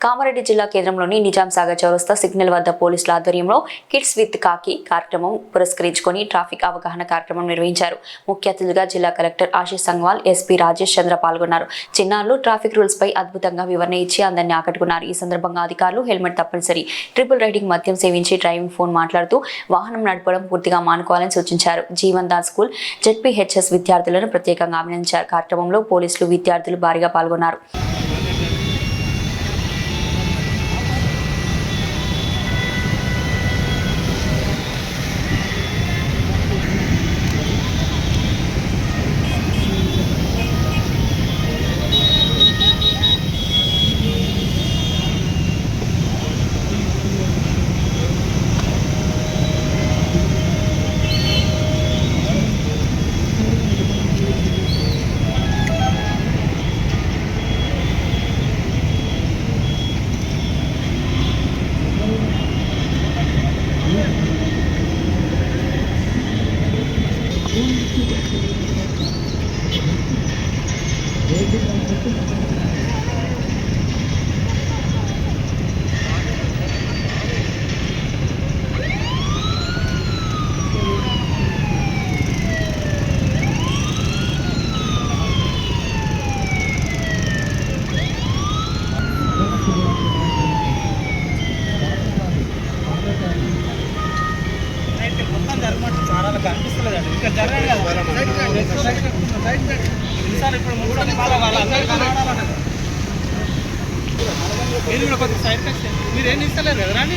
కామారెడ్డి జిల్లా కేంద్రంలోని నిజాం సాగర్ చౌరస్తా సిగ్నల్ వద్ద పోలీసుల ఆధ్వర్యంలో కిడ్స్ విత్ కాకి కార్యక్రమం పురస్కరించుకొని ట్రాఫిక్ అవగాహన కార్యక్రమం నిర్వహించారు. ముఖ్య అతిథిగా జిల్లా కలెక్టర్ ఆశీష్ సంగ్వాల్ ఎస్పీ రాజేష్ చంద్ర పాల్గొన్నారు. చిన్నారులు ట్రాఫిక్ రూల్స్ పై అద్భుతంగా వివరణ ఇచ్చి అందరినీ ఆకట్టుకున్నారు. ఈ సందర్భంగా అధికారులు హెల్మెట్ తప్పనిసరి ట్రిపుల్ రైడింగ్ మద్యం సేవించి డ్రైవింగ్ ఫోన్ మాట్లాడుతూ వాహనం నడపడం పూర్తిగా మానుకోవాలని సూచించారు. జీవన్ దాస్ స్కూల్ జెడ్పీహెచ్ఎస్ విద్యార్థులను ప్రత్యేకంగా అభినందించారు. కార్యక్రమంలో పోలీసులు విద్యార్థులు భారీగా పాల్గొన్నారు. మీరు కూడా కొద్దిగా సైడ్ కట్ మీరు ఏం ఇస్తలేరు కదా? రండి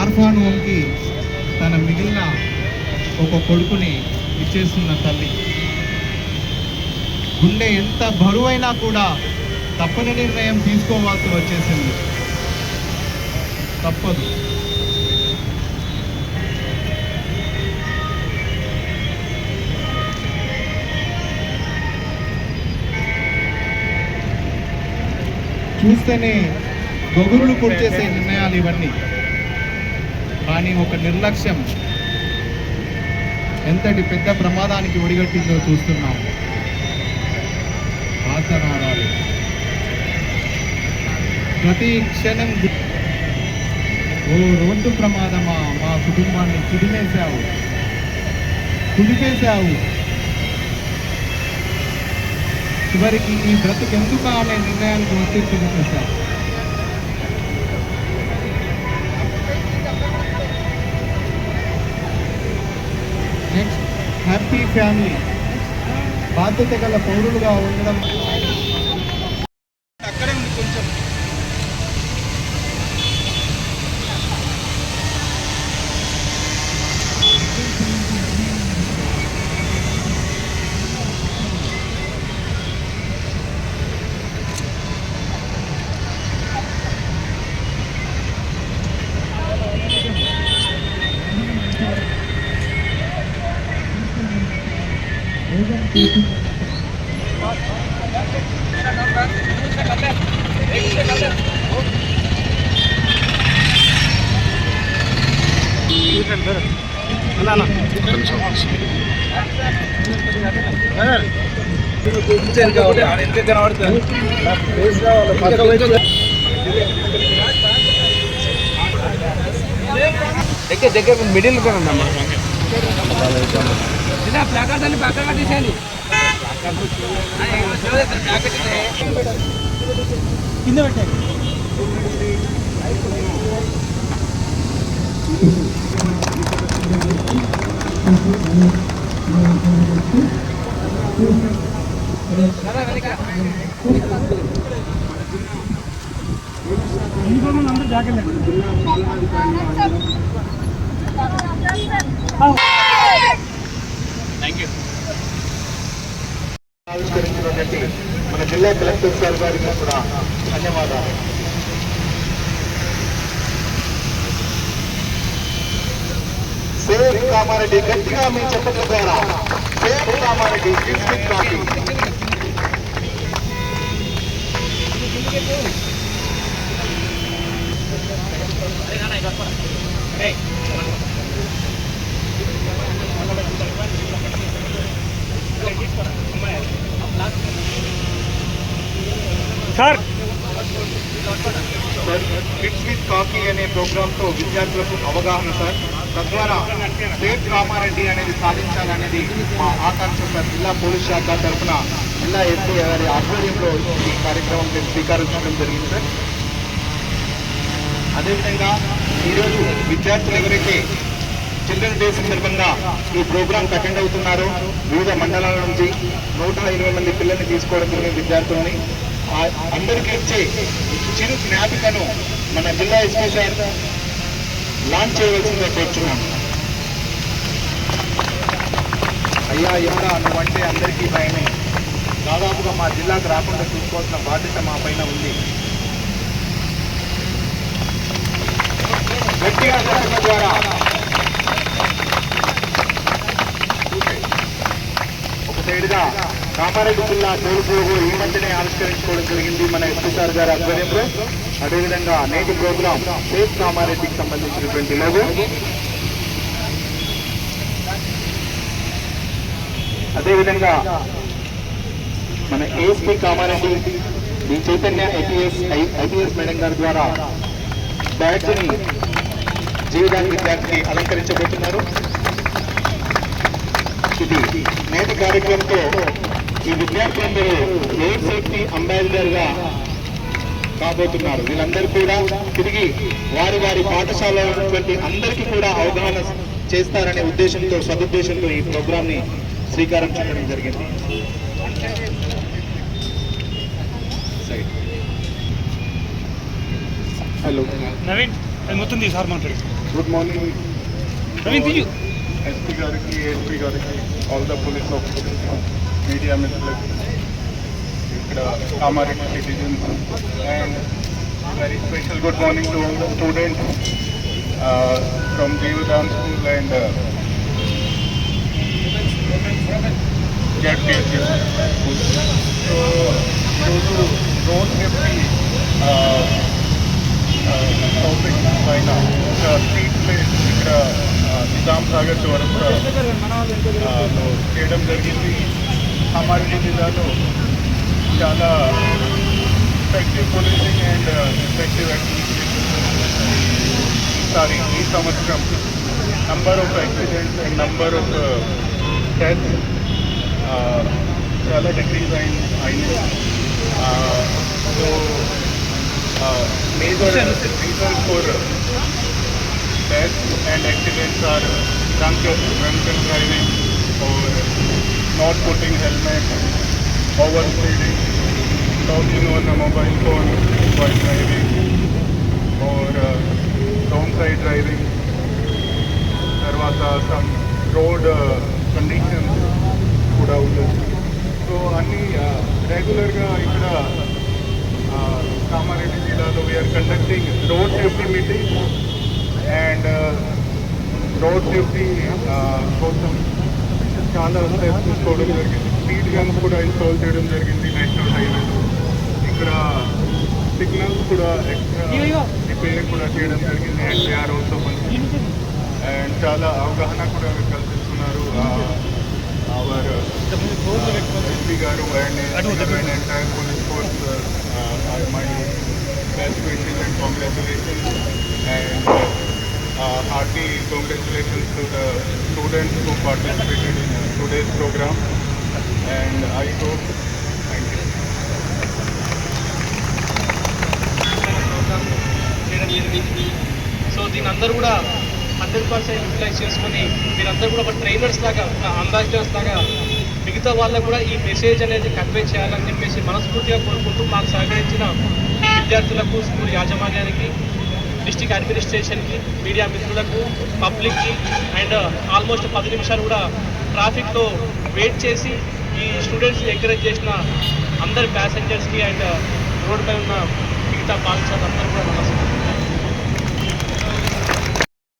ఆర్ఫాన్ హోమ్కి తన మిగిలిన ఒక కొడుకుని ఇచ్చేస్తున్న తల్లి. గుండె ఎంత బరువైనా కూడా తప్పని నిర్ణయం తీసుకోవాల్సి వచ్చేసింది. తప్పదు. చూస్తేనే గొగురులు పొడిచేసే నిర్ణయాలు ఇవన్నీ. కానీ ఒక నిర్లక్ష్యం ఎంతటి పెద్ద ప్రమాదానికి ఒడిగట్టిందో చూస్తున్నాం. ఆసనాడాలు ప్రతి క్షణం ఓ రోడ్డు ప్రమాదమా? మా కుటుంబాన్ని కుదిమేశావు కుదిపేశావు చివరికి ఈ బ్రతుకు ఎందుకు అనే నిర్ణయానికి వచ్చి సార్. నెక్స్ట్ హ్యాపీ ఫ్యామిలీ బాధ్యత గల పౌరులుగా ఉండడం దగ్గర దగ్గర మిడిల్ కదమ్మా ప్లాకార్డ్ అని పక్కగా తీసేయండి కింద పెట్టండి Thank you. ఆవిష్కరించినటువంటి మన జిల్లా కలెక్టర్ సార్ గారికి కూడా ధన్యవాదాలు కామారెడ్డి గట్టిగా మీ చెప్పట్ల ద్వారా save Kamareddy district copy sir coffee అనే ప్రోగ్రామ్తో విద్యార్థులకు అవగాహన సార్. తద్వారా స్టేట్ కామారెడ్డి అనేది సాధించాలనేది మా ఆకాంక్ష సార్. జిల్లా పోలీస్ శాఖ తరఫున జిల్లా ఎస్పీ గారి ఆధ్వర్యంలో ఈ కార్యక్రమం స్వీకరించడం జరిగింది సార్. అదేవిధంగా ఈరోజు విద్యార్థులు ఎవరైతే చిల్డ్రన్ డే సందర్భంగా ఈ ప్రోగ్రామ్ అటెండ్ అవుతున్నారో వివిధ మండలాల నుంచి నూట ఇరవై మంది పిల్లల్ని తీసుకోవడం జరిగిన విద్యార్థులని. అందరికీ ఇచ్చే చిరు జ్ఞాపికను మన జిల్లా ఎస్పీ సార్ లాంచ్ చేయవలసిందిగా కోరుచున్నాను. అయ్యా ఎవరా? నువ్వంటే అందరికీ భయమే. దాదాపుగా మా జిల్లాకు రాకుండా చూసుకోవాల్సిన బాధ్యత మా పైన ఉంది. గట్టిగా ద్వారా. ఒక సైడ్గా కామారెడ్డి జిల్లా పోలీసు ఈ మధ్యనే ఆవిష్కరించుకోవడం జరిగింది మన ఎస్పీ సార్ గారి ఆధ్వర్యంలో. అదేవిధంగా నేటి ప్రోగ్రాం సేఫ్ కామారెడ్డికి సంబంధించినటువంటి లోగో అదేవిధంగా మన ఏఎస్పీ కామారెడ్డి ఈ చైతన్య ఐపీఎస్ ఐపీఎస్ మేడం గారి ద్వారా బ్యాడ్జ్ని జీవితాన్ని విద్యార్థికి అలంకరించబోతున్నారు. ఇది నేటి కార్యక్రమంతో ఈ విద్యార్థులందరూ రోడ్ సేఫ్టీ అంబాసిడర్గా కాబోతున్నారు. వీళ్ళందరూ కూడా తిరిగి వారి వారి పాఠశాలలో ఉన్నటువంటి అందరికీ కూడా అవగాహన చేస్తారనే ఉద్దేశంతో సదుద్దేశంతో ఈ ప్రోగ్రామ్ని శ్రీకారం చుట్టడం జరిగింది. హలో. నవీన్ మొత్తం సార్ మాట్లాడు. గుడ్ మార్నింగ్ నవీన్ ఎస్పీ గారికి ఏఎస్పీ గారికి all the police officers. Media మిత్రులకు ఇక్కడ Kamareddy citizens and very special good morning to all the students from Jeevadan school and ZPSS so ఈరోజు రోడ్ సేఫ్టీ టాపిక్ పైన ఒక street place ఇక్కడ uh, Nizam Sagar చౌరస్తా uh, చేయడం జరిగింది. చేయడం జరిగింది కామారెడ్డి జిల్లాలో చాలా ఎఫెక్టివ్ పోలీసింగ్ అండ్ ఎఫెక్టివ్ ఈసారి ఈ సంవత్సరం number of accidents and number of death చాలా డిక్రీజ్ అయింది అయింది so major reason for death and accidents are drunk, drunken driving or not putting helmet, overspeeding, talking on a mobile phone while driving, or uh, wrong side driving. తర్వాత some road conditions కూడా ఉండొచ్చు so అన్నీ రెగ్యులర్గా ఇక్కడ uh, Kamareddy జిల్లాలో we are conducting road safety meeting and road safety కోసం చాలా steps తీసుకోవడం జరిగింది. స్పీడ్ గన్స్ కూడా ఇన్స్టాల్ చేయడం జరిగింది నేషనల్ హైవేలో ఇక్కడ సిగ్నల్స్ కూడా ఎక్స్ట్రా రిపేర్ కూడా చేయడం జరిగింది and they are also and చాలా అవగాహన కూడా కల్పిస్తున్నారు. అవర్ ఎస్పీ గారు and and entire police force my best wishes and congratulations uh, Uh, hearty congratulations to the students who participated in uh, today's program. And I hope, thank you. Program చేయడం so దీని అందరూ కూడా hundred percent utilise చేసుకొని మీరందరూ కూడా ఒక trainers లాగా ఒక అంబాసిడర్స్ లాగా మిగతా వాళ్ళకు కూడా ఈ మెసేజ్ అనేది కన్వే చేయాలని చెప్పేసి మనస్ఫూర్తిగా కోరుకుంటూ మాకు సహకరించిన విద్యార్థులకు స్కూల్ యాజమాన్యానికి డిస్టిక్ అడ్మినిస్ట్రేషన్కి మీడియా మిత్రులకు పబ్లిక్కి అండ్ ఆల్మోస్ట్ పది నిమిషాలు కూడా ట్రాఫిక్లో వెయిట్ చేసి ఈ స్టూడెంట్స్ని ఎంకరేజ్ చేసిన అందరి ప్యాసింజర్స్కి అండ్ రోడ్డుపై ఉన్న మిగతా బాధితులందరూ కూడా నమస్కారం.